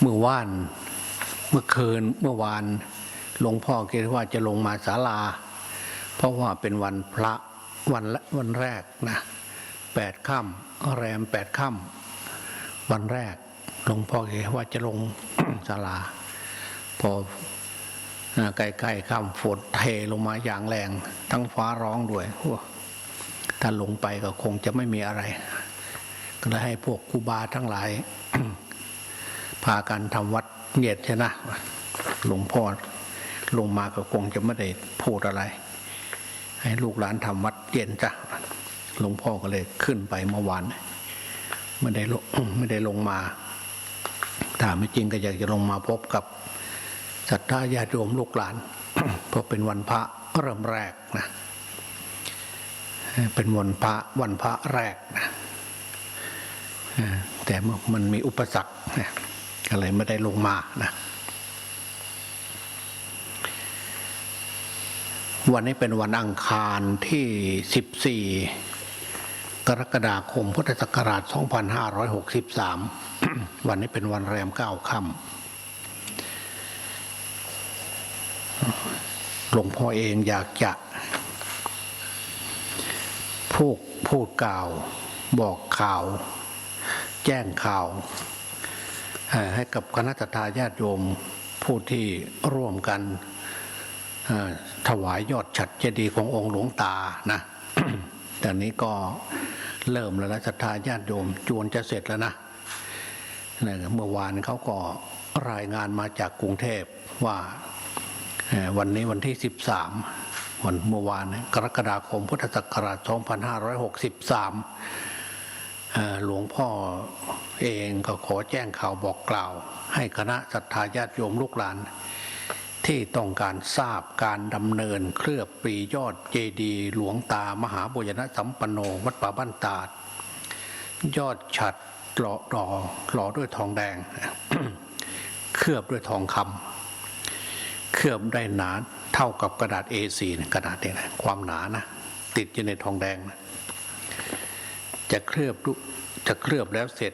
เมื่อวาน เมื่อคืนเมื่อวานหลวงพ่อคิดว่าจะลงมาศาลา เพราะว่าเป็นวันพระวันละวันแรกนะแปดค่ำแรมแปดค่ำวันแรกหลวงพ่อคิดว่าจะลงศาลา พอใกล้ๆค่ำฝนเทลงมาอย่างแรง ทั้งฟ้าร้องด้วยถ้าลงไปก็คงจะไม่มีอะไร ก็เลยให้พวกครูบาทั้งหลาย พากันทำวัดเงียดใช่นะหลวงพ่อลงมาก็คงจะไม่ได้พูดอะไร ให้ลูกหลานทำวัดเย็นจ้ะหลวงพ่อก็เลยขึ้นไปเมื่อวานไม่ได้ลงไม่ได้ลงมาถ้าไม่จริงก็อยากจะลงมาพบกับศรัทธาญาติโยมลูกหลานเพราะเป็นวันพระเริ่มแรกนะเป็นวันพระวันพระแรกนะแต่มันมีอุปสรรคนะ ก็เลยไม่ได้ลงมานะวันนี้เป็นวันอังคารที่ 14 กรกฎาคมพุทธศักราช 2563 วันนี้เป็นวันแรมเก้าค่ำหลวงพ่อเองอยากจะพูดพูดกล่าว บอกข่าว แจ้งข่าว ให้กับคณะทาญาติโยมผู้ที่ร่วมกันถวายยอดฉัดเจดีย์ขององค์หลวงตานะแต่นี้ก็เริ่มแล้วนะศรัทธาญาติโยมจวนจะเสร็จแล้วนะเมื่อวานเขาก็รายงานมาจากกรุงเทพว่าวันนี้วันที่ 13 วันเมื่อวานกรกฎาคมพุทธศักราช 2563เอ่อ หลวงพ่อเองก็ขอแจ้งข่าวบอกกล่าว ให้คณะศรัทธาญาติโยมลูกหลาน ที่ต้องการทราบการดำเนินเคลือบปียอดเจดีหลวงตามหาบุญนสัมปันโนวัดป่าบ้านตาด ยอดฉัดหล่อหล่อหล่อด้วยทองแดง เคลือบด้วยทองคำเคลือบได้หนาเท่ากับกระดาษ A4 กระดาษเนี่ยนะความหนานะติดอยู่ในทองแดงนะ จะเคลือบจะเคลือบแล้วเสร็จ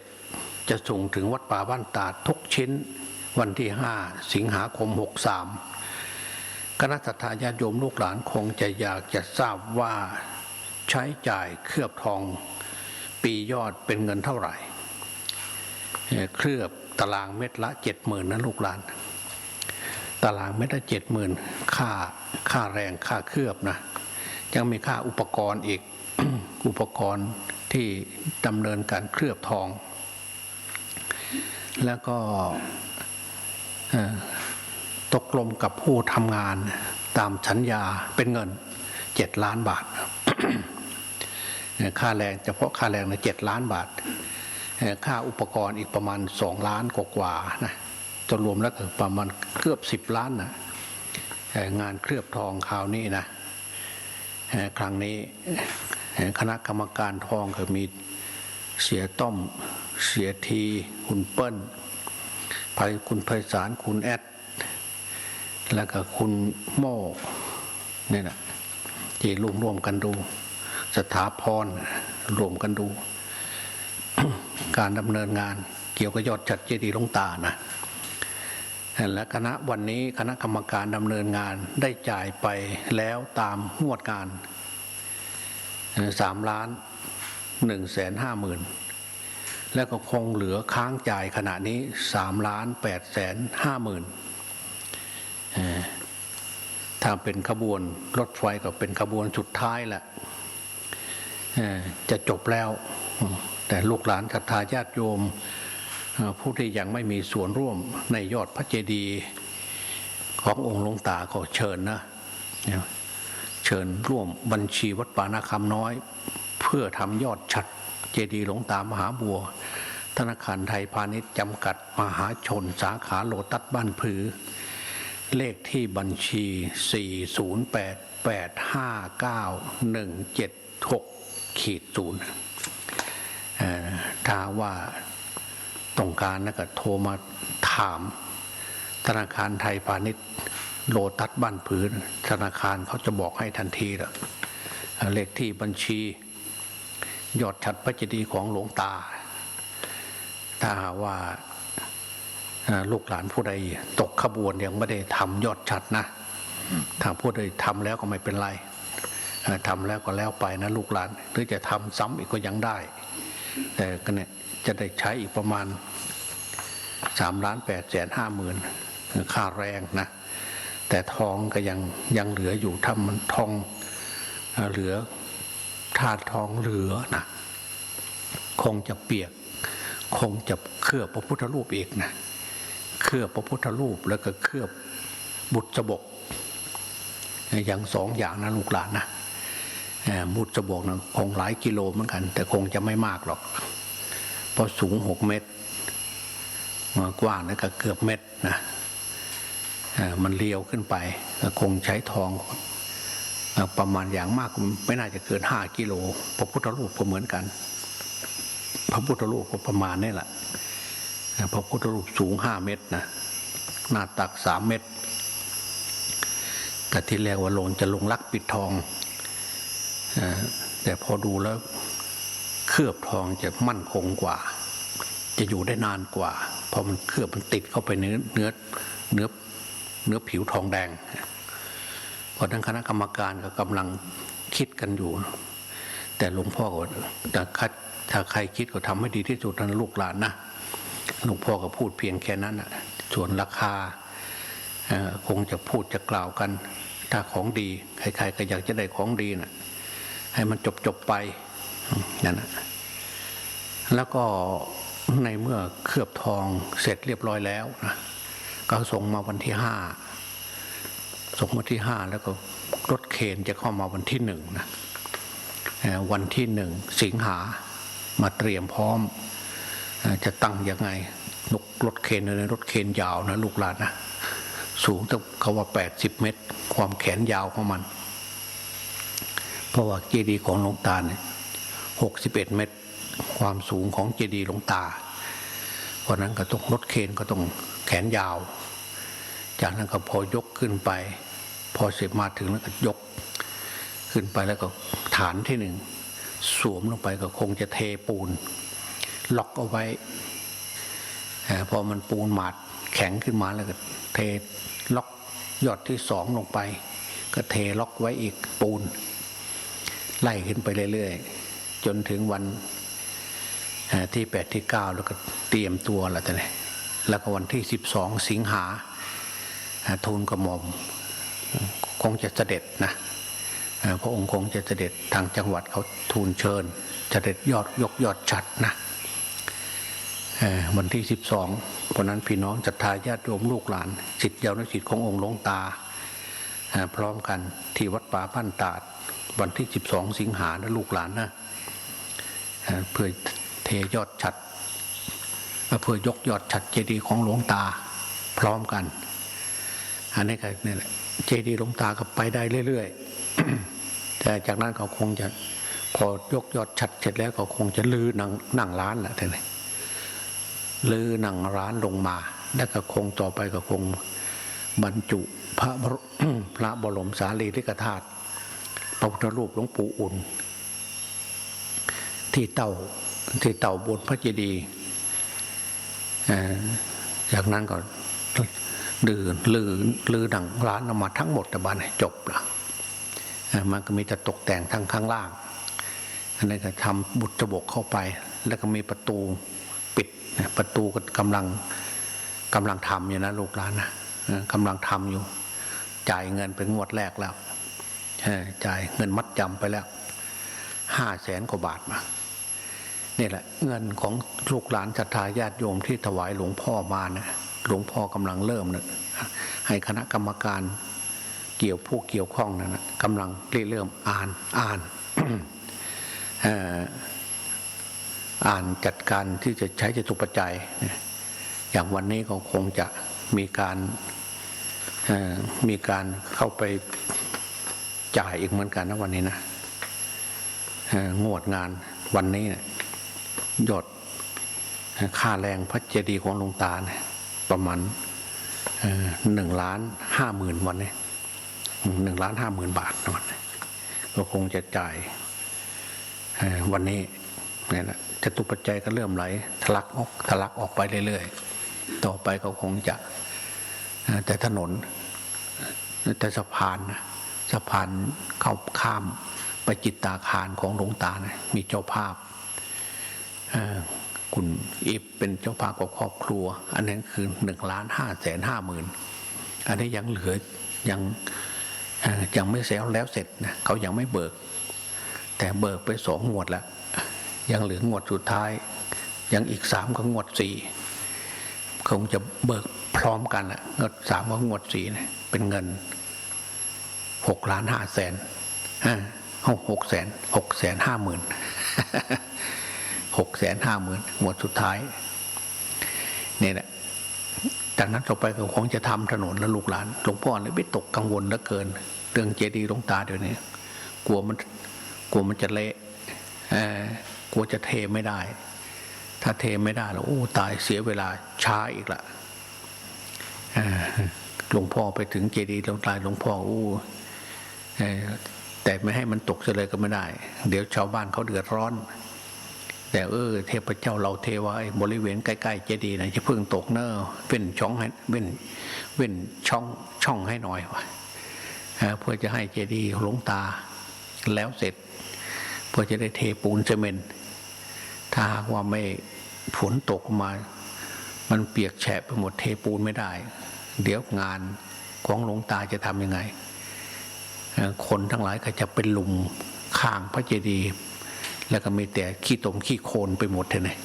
จะส่งถึงวัดป่าบ้านตาทุกชิ้นวันที่ 5 สิงหาคม 63 คณะสัตยาญาโยมลูกหลานคงจะอยากจะทราบว่าใช้จ่ายเคลือบทองปียอดเป็นเงินเท่าไหร่เอ่อเคลือบตารางเม็ดละเจ็ดหมื่นนะลูกหลาน ตารางเม็ดละเจ็ดหมื่นค่าค่าแรงค่าเคลือบนะยังมีค่าอุปกรณ์อีกอุปกรณ์ ที่ดำเนินการเคลือบทอง แล้วก็ตกลงกับผู้ทำงานตามสัญญาเป็นเงินเจ็ดล้านบาท ค่าแรงเฉพาะค่าแรงในเจ็ดล้านบาท ค่าอุปกรณ์อีกประมาณสองล้านกว่าๆนะจะรวมแล้วประมาณเกือบสิบล้านนะงานเคลือบทองคราวนี้นะครั้งนี้ คณะกรรมการทองก็มีเสียต้อม เสียทีคุณเปิ้ลไพคุณไพศาลคุณแอด แล้วก็คุณโม่เนี่ยนะที่ร่วมร่วมกันดู สถาพรรวมกันดู การดำเนินงานเกี่ยวกับยอดจัดเจดีย์ลงตานะและคณะวันนี้คณะกรรมการดำเนินงานได้จ่ายไปแล้วตามงวดการ สามล้านหนึ่งแสนห้าหมื่นแล้วก็คงเหลือค้างจ่ายขณะนี้สามล้านแปดแสนห้าหมื่นถ้าเป็นขบวนรถไฟก็เป็นขบวนสุดท้ายแหละจะจบแล้ว แต่ลูกหลานศรัทธาญาติโยม ผู้ที่ยังไม่มีส่วนร่วมในยอดพระเจดีย์ขององค์หลวงตาก็เชิญนะ เชิญร่วมบัญชีวัดป่านาคำน้อย เพื่อทำยอดฉัดเจดีย์หลวงตามหาบัว ธนาคารไทยพาณิชย์จำกัดมหาชนสาขาโลตัสบ้านผือ เลขที่บัญชี 408859176ขีดศูนย์ถ้าว่าต้องการนะก็โทรมาถามธนาคารไทยพาณิชย์ โลตัสบ้านผืนธนาคารเขาจะบอกให้ทันทีละเลขที่บัญชี ยอดฉัดพระเจดีย์ของหลวงตา ถ้าว่าลูกหลานผู้ใดตกขบวนยังไม่ได้ทำยอดชัดนะ ถ้าผู้ใดทำแล้วก็ไม่เป็นไรทำแล้วก็แล้วไปนะลูกหลาน หรือจะทำซ้ำอีกก็ยังได้ แต่ก็เนี่ยจะได้ใช้อีกประมาณสามล้านแปดแสนห้าหมื่นค่าแรงนะ แต่ทองก็ยังยังเหลืออยู่ถ้ามันทองเหลือธาตุทองเหลือนะคงจะเปียก คงจะเคลือบพระพุทธรูปเอกนะเคลือบพระพุทธรูปแล้วก็เคลือบบุตรบกอย่างสองอย่างนะลูกหลานนะบุตรบกนะคงหลายกิโลเหมือนกัน แต่คงจะไม่มากหรอก เพราะสูงหกเมตรกว้างแล้วก็เกือบเมตรนะ มันเลี้ยวขึ้นไปคงใช้ทองประมาณอย่างมากไม่น่าจะเกินห้ากิโลพระพุทธรูปก็เหมือนกัน พระพุทธรูปก็ประมาณนี่แหละพระพุทธรูปสูงห้าเมตรนะหน้าตักสามเมตร แต่ที่แรกว่าลงจะลงลักปิดทองแต่พอดูแล้วเคลือบทองจะมั่นคงกว่า จะอยู่ได้นานกว่าเพราะมันเคลือบมันติดเข้าไปเนื้อเนื้อเนื้อ เนื้อผิวทองแดง เพราะทั้งคณะกรรมการก็กำลังคิดกันอยู่ แต่หลวงพ่อก็แต่คัดถ้าใครคิดก็ทำให้ดีที่สุดนะลูกหลานนะหลวงพ่อก็พูดเพียงแค่นั้นนะส่วนราคาคงจะพูดจะกล่าวกัน ถ้าของดีใครๆก็อยากจะได้ของดีนะให้มันจบๆไปอืมนั่นนะแล้วก็ในเมื่อเคลือบทองเสร็จเรียบร้อยแล้วนะ ก็ส่งมาวันที่ห้าส่งมาที่ห้าแล้วก็รถเคนจะเข้ามาวันที่หนึ่งนะวันที่หนึ่งสิงหามาเตรียมพร้อม จะตั้งยังไงนกรถเคนในรถเคนยาวนะลูกหลานนะสูงตั้งเขาว่า 80 เมตร ความแขนยาวของมัน เพราะว่าเจดีย์ของหลวงตาเนี่ย61เมตร ความสูงของเจดีย์หลวงตา เพราะนั้นก็ต้องรถเคนก็ต้องแขนยาว จากนั้นก็พอยกขึ้นไป พอเสร็จมาถึงแล้วก็ยก ขึ้นไปแล้วก็ฐานที่หนึ่งสวมลงไปก็คงจะเทปูน ล็อกเอาไว้พอมันปูนหมาดแข็งขึ้นมาแล้วก็เทล็อกยอดที่สองลงไป ก็เทล็อกไว้อีกปูน ไล่ขึ้นไปเรื่อยๆ จนถึงวันที่แปดที่เก้าแล้วก็เตรียมตัวแล้วแต่เนี่ยแล้วก็วันที่สิบสองสิงหา ทูลกระหม่อมคงจะเสด็จนะพระองค์คงจะเสด็จทางจังหวัดเขาทูลเชิญเสด็จยอดยกยอดชัดนะวันที่12เพราะนั้นพี่น้องศรัทธาญาติโยมลูกหลานสิทธิยาวนุสิทธิ์ขององค์หลวงตา พร้อมกันที่วัดป่าพันตาด วันที่12สิงหานะลูกหลานนะเพื่อเทยอดฉัดเพื่อยกยอดฉัดเจดีย์ของหลวงตา พร้อมกัน อันนี้ก็นี่แหละเจดีย์หลวงตาก็ไปได้เรื่อยๆแต่จากนั้นเขาคงจะพอยกยอดฉัดเสร็จแล้วก็คงจะลือหนังหนังร้านแหละท่านลือหนังร้านลงมา แล้วก็คงต่อไปก็คงบรรจุพระบรพระบรมสารีริกธาตุพระพุทธรูปหลวงปู่อุ่น ที่เต่าที่เต่าบนพระเจดีย์จากนั้นก็ ดือลือลือหนังร้านออกมาทั้งหมดแต่บ้านจบละมันก็มีแต่ตกแต่งทางข้างล่างอันนี้ก็ทำบุตรบกเข้าไป แล้วก็มีประตูปิดประตูก็กำลังกำลังทำอยู่นะลูกหลานนะเออกำลังทำอยู่ จ่ายเงินเป็นงวดแรกแล้วจ่ายเงินมัดจำไปแล้วห้าแสนกว่าบาทมานี่แหละเงินของลูกหลานศรัทธาญาติโยมที่ถวายหลวงพ่อมานะ หลวงพ่อกำลังเริ่มนะให้คณะกรรมการเกี่ยวผู้เกี่ยวข้องนะนะกำลังเริ่มอ่านอ่านอ่านจัดการที่จะใช้จตุปัจจัย อย่างวันนี้ก็คงจะมีการมีการเข้าไปจ่ายอีกเหมือนกันนะวันนี้นะงวดงานวันนี้เนี่ยอดค่าแรงพระเจดีย์ของหลวงตาเนี่ย ประมาณหนึ่งล้านห้าหมื่นวันนี้หนึ่งล้านห้าหมื่นบาทนะวันก็คงจะจ่ายวันนี้นี่ยนะจตุปัจจัยก็เริ่มไหลทะลักออกทะลักออกไปเรื่อยๆ ต่อไปก็คงจะแต่ถนน แต่สะพานนะสะพานเข้าข้ามไปจิตตาคารของหลวงตานะมีเจ้าภาพอ่อ คุณอิบเป็นเจ้าภาพกับครอบครัว อันนั้นคือหนึ่งล้านห้าแสนห้าหมื่นอันนี้ยังเหลือยังยังไม่เสร็จแล้วเสร็จนะเขายังไม่เบิก แต่เบิกไปสองงวดแล้ว ยังเหลืองวดสุดท้าย ยังอีกสามก็งวดสี่คงจะเบิกพร้อมกันละงวดสามกับงวดสี่เนี่เป็นเงินหกล้านห้าแสนหกหกแสนหกแสนห้าหมื่น หกแสนห้าหมื่นงวดสุดท้ายนี่แหละจากนั้นต่อไปก็คงจะทำถนนแล้วลูกหลานหลวงพ่อเลยไม่ตกกังวลเหลือเกิน เรื่องเจดีย์หลวงตาเดี๋ยวนี้กลัวมันกลัวมันจะเละกลัวจะเทไม่ได้ ถ้าเทไม่ได้แล้วโอ้ตายเสียเวลาช้าอีกละเอ่อหลวงพ่อไปถึงเจดีย์หลวงตาหลวงพ่อโอ้แต่ไม่ให้มันตกเฉลยก็ไม่ได้ เดี๋ยวชาวบ้านเขาเดือดร้อน แต่เออเทพเจ้าเราเทว้บริเวณใกล้ๆเจดีย์นะจะเพิ่งตกเนอเว้นช่องให้เว้นเว้นช่องช่องให้หน่อยวะเเพื่อจะให้เจดีย์หลงตาแล้วเสร็จ เพื่อจะได้เทปูนเซเมนถ้าหากว่าไม่ฝนตกมา มันเปียกแฉะไปหมดเทปูนไม่ได้ เดี๋ยวงานของหลวงตาจะทำยังไง คนทั้งหลายก็จะเป็นหลุมข้างพระเจดีย์ แล้วก็มีแต่ขี้ตมขี้โคลนไปหมดเลย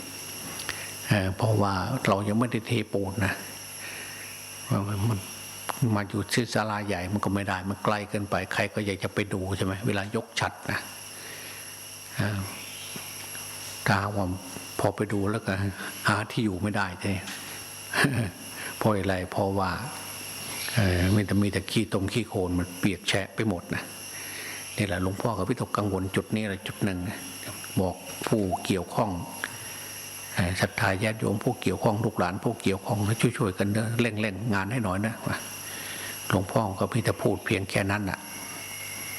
เอ่อเพราะว่าเรายังไม่ได้เทปูนนะมันมาอยู่ที่ศาลาใหญ่มันก็ไม่ได้ มันไกลเกินไป ใครก็อยากจะไปดูใช่ไหมเวลายกฉัดนะอ่าว่าพอไปดูแล้วก็หาที่อยู่ไม่ได้ใช่เพราะอะไรเพราะว่าเออมันจะมีแต่ขี้ตมขี้โคลนมันเปียกแฉะไปหมดนะนี่แหละหลวงพ่อกับพี่ตกกังวลจุดนี้แหละจุดหนึ่งนะ บอกผู้เกี่ยวข้องศรัทธาญาติโยมผู้เกี่ยวข้องลูกหลานผู้เกี่ยวข้องนะช่วยๆกันเนอะเร่งเร่งงานให้หน่อยนะหลวงพ่อก็พียงแต่พูดเพียงแค่นั้นน่ะ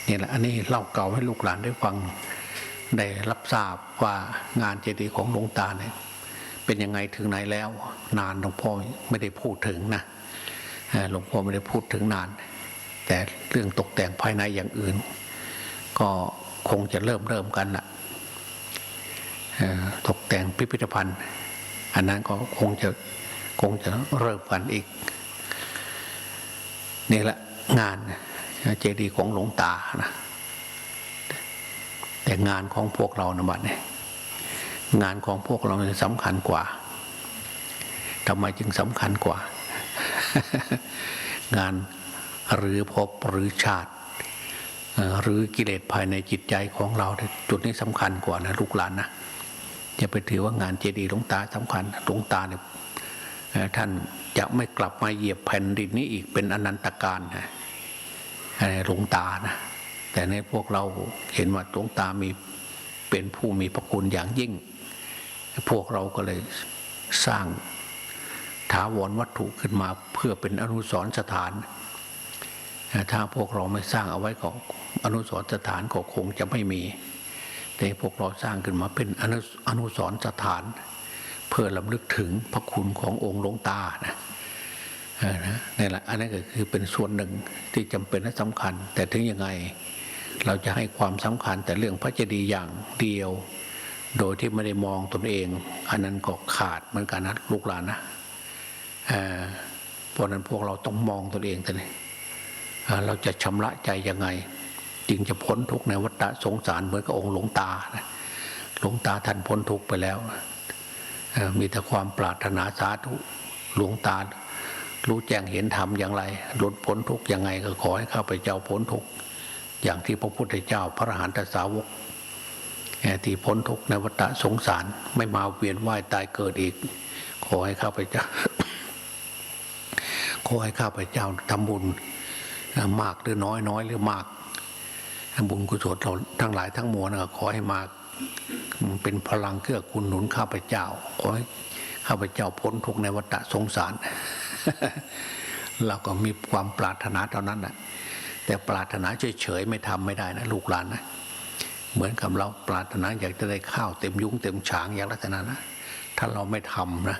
นี่แหละอันนี้เล่าเก่าให้ลูกหลานได้ฟังได้รับทราบว่างานเจดีย์ของหลวงตาเนี่ยเป็นยังไงถึงไหนแล้ว นานหลวงพ่อไม่ได้พูดถึงนะหลวงพ่อไม่ได้พูดถึงนาน แต่เรื่องตกแต่งภายในอย่างอื่น ก็คงจะเริ่มเริ่มกันน่ะเอ่อ ตกแต่งพิพิธภัณฑ์ อันนั้นก็คงจะคงจะเริ่มกันอีก นี่แหละงานเจดีย์ของหลวงตานะแต่งานของพวกเรานะบัดเนี่ยงานของพวกเราสำคัญกว่าทำไมจึงสำคัญกว่า งานหรือภพหรือชาติ หรือกิเลสภายในจิตใจของเราจุดนี้สำคัญกว่านะลูกหลานนะ อย่าไปถือว่างานเจดีย์หลวงตาสำคัญหลวงตาเนี่ยท่านจะไม่กลับมาเหยียบแผ่นดินนี้อีกเป็นอนันตการนะหลวงตานะแต่ในพวกเราเห็นว่าหลวงตามีเป็นผู้มีพระคุณอย่างยิ่ง พวกเราก็เลยสร้างถาวรวัตถุขึ้นมาเพื่อเป็นอนุสรณ์สถาน ถ้าพวกเราไม่สร้างเอาไว้ก็อนุสรณ์สถานก็คงจะไม่มี แต่พวกเราสร้างขึ้นมาเป็นอนุสรณ์สถาน เพื่อลำลึกถึงพระคุณขององค์หลวงตานะนี่แหละอันนั้นก็คือเป็นส่วนหนึ่งที่จำเป็นและสำคัญ แต่ถึงยังไงเราจะให้ความสำคัญแต่เรื่องพระเจดีย์อย่างเดียว โดยที่ไม่ได้มองตนเอง อันนั้นก็ขาดเหมือนกันนะลูกหลานนะเพราะนั้นพวกเราต้องมองตนเองแต่เราจะชำระใจยังไง จึงจะพ้นทุกข์ในวัฏสงสารเหมือนกับองค์หลวงตานะหลวงตาท่านพ้นทุกข์ไปแล้ว มีแต่ความปรารถนาสาธุหลวงตา รู้แจ้งเห็นธรรมอย่างไรหลุดพ้นทุกข์ยังไงก็ขอให้ข้าพเจ้าพ้นทุกข์อย่างที่พระพุทธเจ้าพระอรหันตสาวกที่พ้นทุกข์ในวัฏสงสารไม่มาเวียนว่ายตายเกิดอีก ขอให้ข้าพเจ้า ขอให้ข้าพเจ้าทำบุญมากหรือน้อยน้อยหรือมาก บุญกุศลเราทั้งหลายทั้งมวลนะขอให้มาเป็นพลังเกื้อกูลหนุนข้าพเจ้า ขอให้ข้าพเจ้าพ้นทุกในวัฏสงสาร เราก็มีความปรารถนาเท่านั้นแหละแต่ปรารถนาเฉยๆไม่ทำไม่ได้นะลูกหลานนะเหมือนกับเราปรารถนาอยากจะได้ข้าวเต็มยุ้งเต็มฉางอย่างลักษณะนะถ้าเราไม่ทำนะ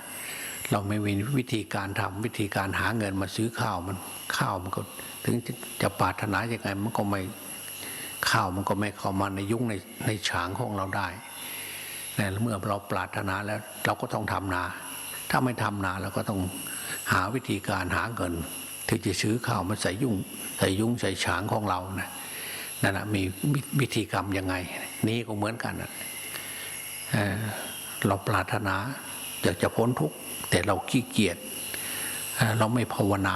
เราไม่มีวิธีการทำวิธีการหาเงินมาซื้อข้าวมันข้าวมันก็ ถึงจะปรารถนายังไงมันก็ไม่ ข้าวมันก็ไม่เข้ามาในยุ้งในในฉางของเราได้แต่เมื่อเราปรารถนาแล้วเราก็ต้องทำนา ถ้าไม่ทำนาเราก็ต้องหาวิธีการหาเงินที่จะซื้อข้าวมาใส่ยุ่งใส่ยุ้งใส่ฉางของเรานะนั่นนะมีวิธีกรรมยังไง นี่ก็เหมือนกันนะเราปรารถนาอยากจะพ้นทุกข์แต่เราขี้เกียจเราไม่ภาวนา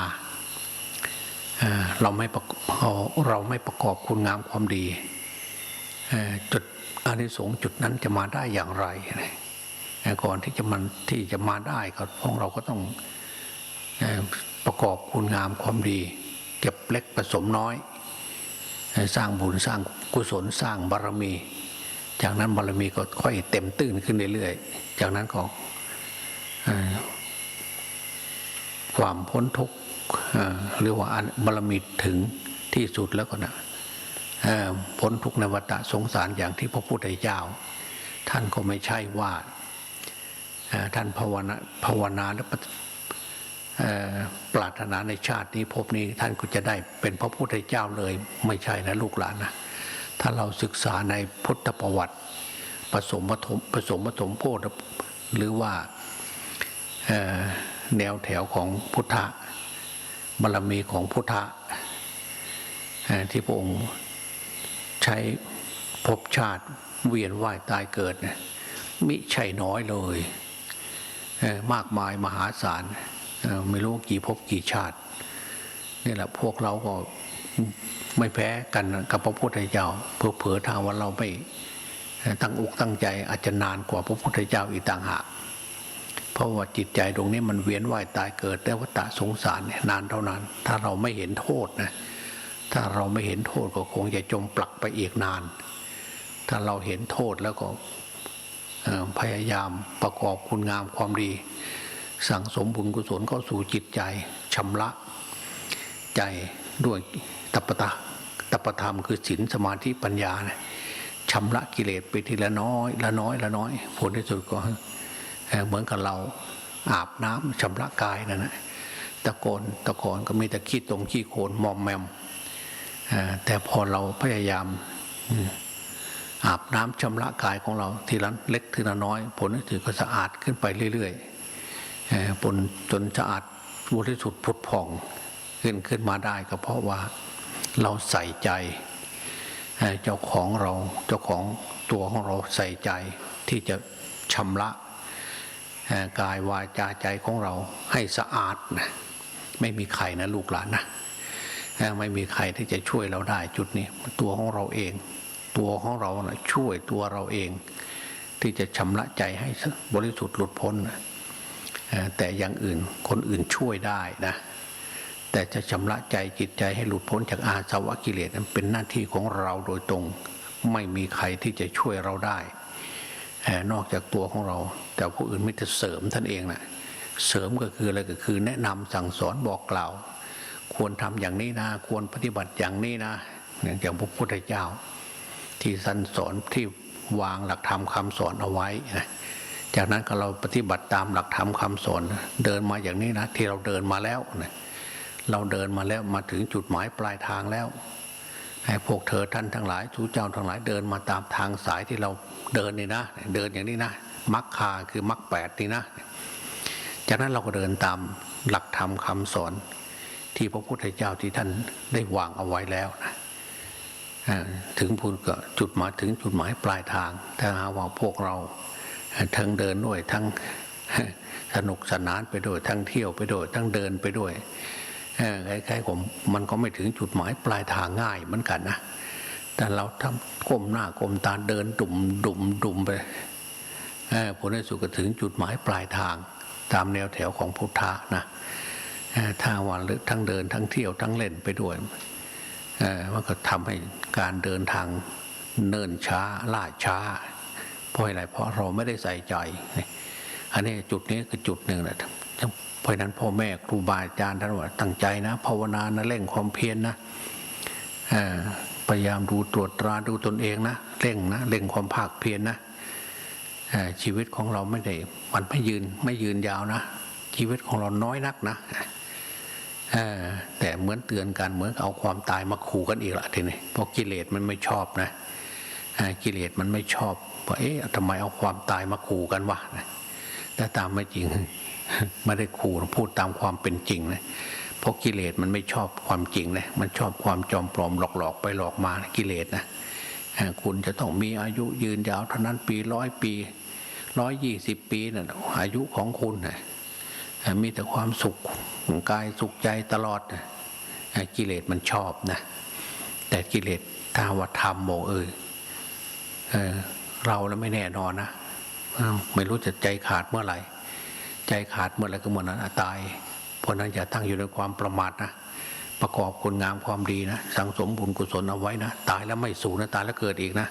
เราไม่ประกเราไม่ประกอบคุณงามความดีจุดอานิสงส์จุดนั้นจะมาได้อย่างไรก่อนที่จะมันที่จะมาได้ก็พวกเราก็ต้องประกอบคุณงามความดี เก็บเล็กผสมน้อย สร้างบุญสร้างกุศลสร้างบารมี จากนั้นบารมีก็ค่อยเต็มตื้นขึ้นเรื่อยๆจากนั้นก็ความพ้นทุกข์ เอ่อเรียกว่าบารมีถึงที่สุดแล้วก็นะพ้นทุกนวัฏสงสารอย่างที่พระพุทธเจ้า ท่านก็ไม่ใช่ว่าท่านภาวนาภาวนาและปฏิเอ่อปรารถนาในชาตินี้ภพนี้ท่านก็จะได้เป็นพระพุทธเจ้าเลย ไม่ใช่นะลูกหลานนะถ้าเราศึกษาในพุทธประวัติผสมปฐมผสมปฐมโพธิหรือว่าแนวแถวของพุทธะ บารมีของพุทธะที่พระองค์ใช้ภพชาติเวียนว่ายตายเกิดมิใช่น้อยเลยมากมายมหาศาลไม่รู้กี่ภพกี่ชาตินี่แหละพวกเราก็ไม่แพ้กันกับพระพุทธเจ้าเพื่อเผอทางว่าเราไม่ตั้งอกตั้งใจอาจจะนานกว่าพระพุทธเจ้าอีกต่างหาก เพราะว่าจิตใจตรงนี้มันเวียนว่ายตายเกิดแต่วัฏสงสารเนี่ยนานเท่านั้น ถ้าเราไม่เห็นโทษนะถ้าเราไม่เห็นโทษก็คงจะจมปลักไปอีกนาน ถ้าเราเห็นโทษแล้วก็พยายามประกอบคุณงามความดี สั่งสมบุญกุศลเข้าสู่จิตใจชำระ ใจด้วยตัปตะตัปธรรมคือศีลสมาธิปัญญานะชำระกิเลสไปทีละน้อย ละน้อยละน้อย ผลที่สุดก็ เหมือนกับเราอาบน้ำชำระกายนั่นนะตะโกนตะกอนก็มีแต่ขี้ตรงขี้โคลนมอมแมมแต่พอเราพยายามอาบน้ำชำระกายของเรา ทีละเล็กทีละน้อย ผลที่สุดก็สะอาดขึ้นไปเรื่อยๆผลจนสะอาดบริสุทธิ์ผุดผ่องขึ้นขึ้นมาได้ก็เพราะว่าเราใส่ใจ เจ้าของเราเจ้าของตัวของเราใส่ใจที่จะชำระ กายวาจาใจของเราให้สะอาดนะไม่มีใครนะลูกหลานนะไม่มีใครที่จะช่วยเราได้จุดนี้ตัวของเราเอง ตัวของเรานะช่วยตัวเราเอง ที่จะชำระใจให้บริสุทธิ์หลุดพ้นนะแต่อย่างอื่นคนอื่นช่วยได้นะแต่จะชำระใจจิตใจให้หลุดพ้นจากอาสวะกิเลสนั้นเป็นหน้าที่ของเราโดยตรง ไม่มีใครที่จะช่วยเราได้ นอกจากตัวของเรา แต่ผู้อื่นไม่จะเสริมท่านเองนะเสริมก็คืออะไรก็คือ แนะนำสั่งสอนบอกกล่าว ควรทำอย่างนี้นะ ควรปฏิบัติอย่างนี้นะอย่างพระพุทธเจ้า ที่ท่นสอนที่วางหลักธรรมคำสอนเอาไว้นะจากนั้นก็เราปฏิบัติตามหลักธรรมคำสอน เดินมาอย่างนี้นะที่เราเดินมาแล้วนะเราเดินมาแล้วมาถึงจุดหมายปลายทางแล้ว ให้พวกเธอท่านทั้งหลายทูเจ้าทั้งหลายเดินมาตามทางสายที่เราเดินนี่นะ เดินอย่างนี้นะมักคาคือมักแปดนี่นะ จากนั้นเราก็เดินตามหลักธรรมคำสอน ที่พระพุทธเจ้าที่ท่านได้วางเอาไว้แล้วนะถึงพูนก็จุดหมายถึงจุดหมายปลายทางถ้าหาว่าพวกเราทั้งเดินด้วยทั้งสนุกสนานไปด้วยทั้งเที่ยวไปด้วยทั้งเดินไปด้วย คล้ายๆผมมันก็ไม่ถึงจุดหมายปลายทางง่ายเหมือนกันนะแต่เราทำก้มหน้าก้มตาเดินดุ่มดุ่มดุ่มไปผลในสุดก็ถึงจุดหมายปลายทาง ตามแนวแถวของพุทธะนะเอ่อถ้าวันทั้งเดินทั้งเที่ยวทั้งเล่นไปด้วยมันก็ทำให้การเดินทางเนิ่นช้าล่าช้า เพราะอะไรเพราะเราไม่ได้ใส่ใจ อันนี้จุดนี้คือจุดหนึ่งแหละ เพราะนั้นพ่อแม่ครูบาอาจารย์ท่านว่าตั้งใจนะภาวนานะเร่งความเพียรนะพยายามดูตรวจตราดูตนเองนะเร่งนะเร่งความภาคเพียรนะชีวิตของเราไม่ได้มันไม่ยืนไม่ยืนยาวนะ ชีวิตของเราน้อยนักนะแต่เหมือนเตือนกันเหมือนเอาความตายมาขู่กันอีกละทีนี้เพราะกิเลสมันไม่ชอบนะกิเลสมันไม่ชอบว่าเอ๊ะทำไมเอาความตายมาขู่กันวะ แต่ตามไม่จริงไม่ได้ขู่พูดตามความเป็นจริงนะเพราะกิเลสมันไม่ชอบความจริงนะมันชอบความจอมปลอมหลอกๆไปหลอกมากิเลสนะคุณจะต้องมีอายุยืนยาวเท่านั้นปีร้อยปีร้อยยี่สิบปีนะ่ะอายุของคุณนะอ่ามีแต่ความสุขกายสุขใจตลอดนะกิเลสมันชอบนะแต่กิเลสถ้าว่าทำโมเออเออเราแล้วไม่แน่นอนนะ ไม่รู้จะใจขาดเมื่อไหร่ ใจขาดเมื่อไหร่ก็เมื่อนั้นตาย เพราะนั้นอย่าตั้งอยู่ในความประมาทนะประกอบคุณงามความดีนะสังสมบุญกุศลเอาไว้นะตายแล้วไม่สูญนะตายแล้วเกิดอีกนะ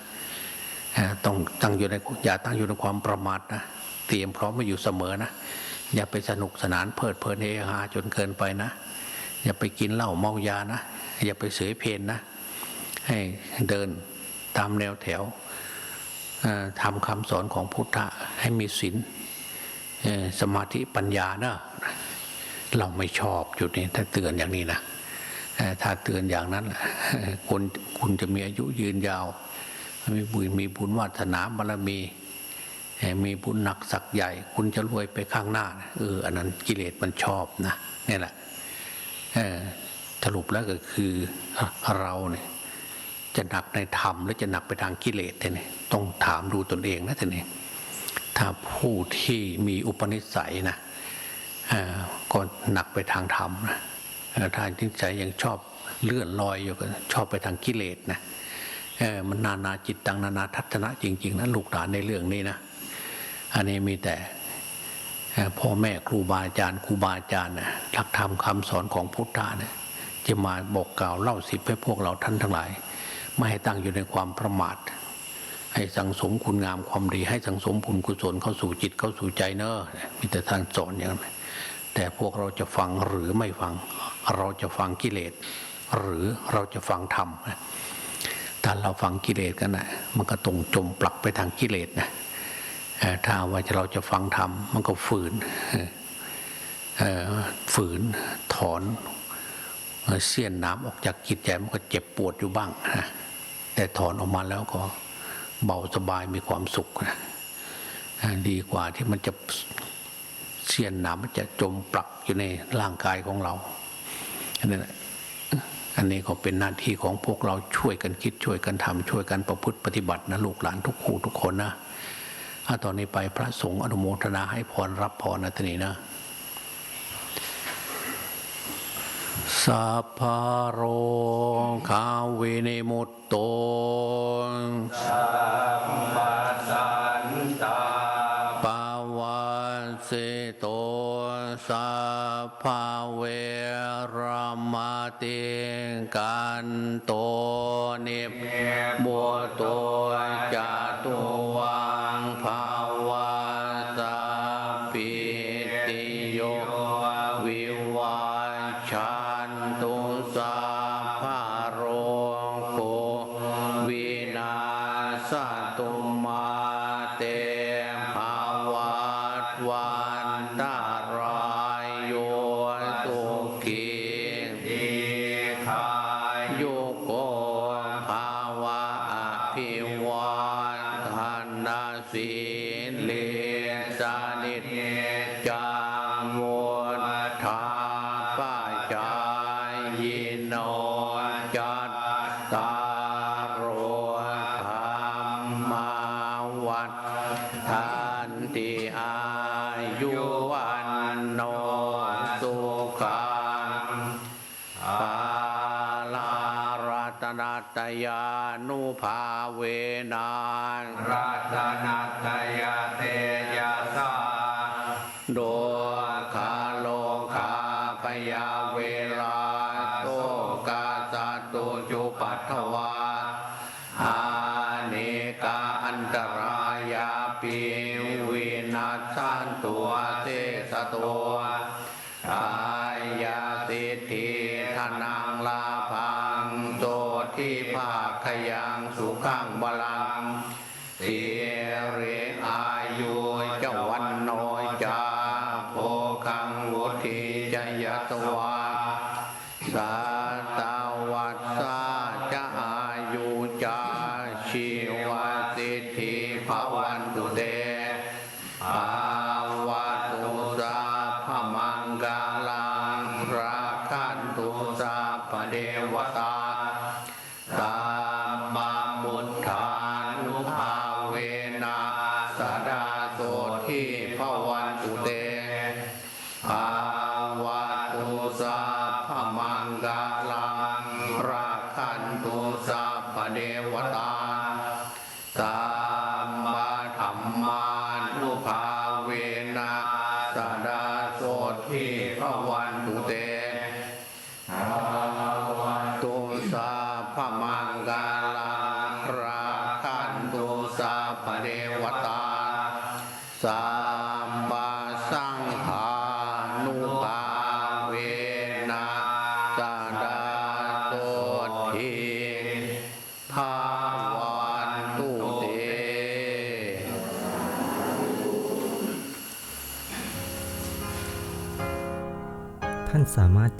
ต้องตั้งอยู่ในอย่าตั้งอยู่ในความประมาทนะเตรียมพร้อมมาอยู่เสมอนะอย่าไปสนุกสนานเพลิดเพลินเฮฮาจนเกินไปนะ อย่าไปกินเหล้าเมายานะ อย่าไปเสยเพลนนะ ให้เดินตามแนวแถว ทำคำสอนของพุทธะให้มีศีลสมาธิปัญญาเนอะเราไม่ชอบจุดนี้ถ้าเตือนอย่างนี้นะถ้าเตือนอย่างนั้นคุณคุณจะมีอายุยืนยาว มีบุญมีบุญวาสนาบารมี มีบุญหนักสักใหญ่ คุณจะรวยไปข้างหน้าเอออันนั้นกิเลสมันชอบนะนี่แหละสรุปแล้วก็คือเราเนี่ย จะหนักในธรรมหรือจะหนักไปทางกิเลสเนี่ยต้องถามดูตนเองนะท่านเองถ้าผู้ที่มีอุปนิสัยนะก่อก็หนักไปทางธรรมนะเอ่อถ้านิสัยยังชอบเลื่อนลอยอยู่ก็ชอบไปทางกิเลสนะมันนานาจิตตังนานาทัศนะจริง ๆนะลูกหลานในเรื่องนี้นะอันนี้มีแต่พ่อแม่ครูบาอาจารย์ครูบาอาจารย์นะหลักธรรมคำสอนของพุทธะนะจะมาบอกกล่าวเล่าสิบให้พวกเราท่านทั้งหลาย ไม่ให้ตั้งอยู่ในความประมาท ให้สังสมคุณงามความดี ให้สังสมบุญกุศลเข้าสู่จิตเข้าสู่ใจเนอะมีแต่ทานสอนอย่างนั้นแต่พวกเราจะฟังหรือไม่ฟัง เราจะฟังกิเลส หรือเราจะฟังธรรมถ้าเราฟังกิเลสกันนะมันก็ตรงจมปลักไปทางกิเลสนะถ้าว่าเราจะฟังธรรมมันก็ฝืนฝืนถอน เสี้ยนน้ำออกจากจิตใจมันก็เจ็บปวดอยู่บ้างนะแต่ถอนออกมาแล้วก็เบาสบายมีความสุขนะดีกว่าที่มันจะเสี้ยนน้ำมันจะจมปลักอยู่ในร่างกายของเราอันนั้นแหละอันนี้ก็เป็นหน้าที่ของพวกเราช่วยกันคิดช่วยกันทำช่วยกันประพฤติปฏิบัตินะลูกหลานทุกคู่ทุกคนนะถ้าตอนนี้ไปพระสงฆ์อนุโมทนาให้พรรับพรนะทีนี้นะ สัพพโรคาเวเนมุตโตสัมปสันตาปาวาเสโตสัพพเวรมาติงกันโตนิบุตโตจา จุปัทถวาอา โสที่พระวันอุเต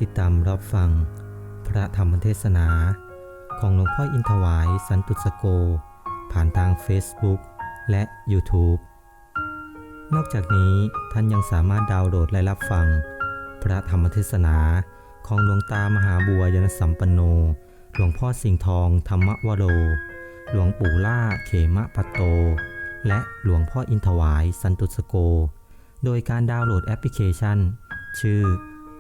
ติดตามรับฟัง พระธรรมเทศนา ของหลวงพ่ออินทวายสันตุสโก ผ่านทาง Facebook และ YouTube นอกจากนี้ท่านยังสามารถดาวน์โหลดและรับฟัง พระธรรมเทศนาของหลวงตามหาบัวยนสัมปันโน หลวงพ่อสิงห์ทองธรรมวโร หลวงปู่ล่าเขมะปัตโต และหลวงพ่ออินทวายสันตุสโก โดยการดาวน์โหลดแอปพลิเคชัน ชื่อ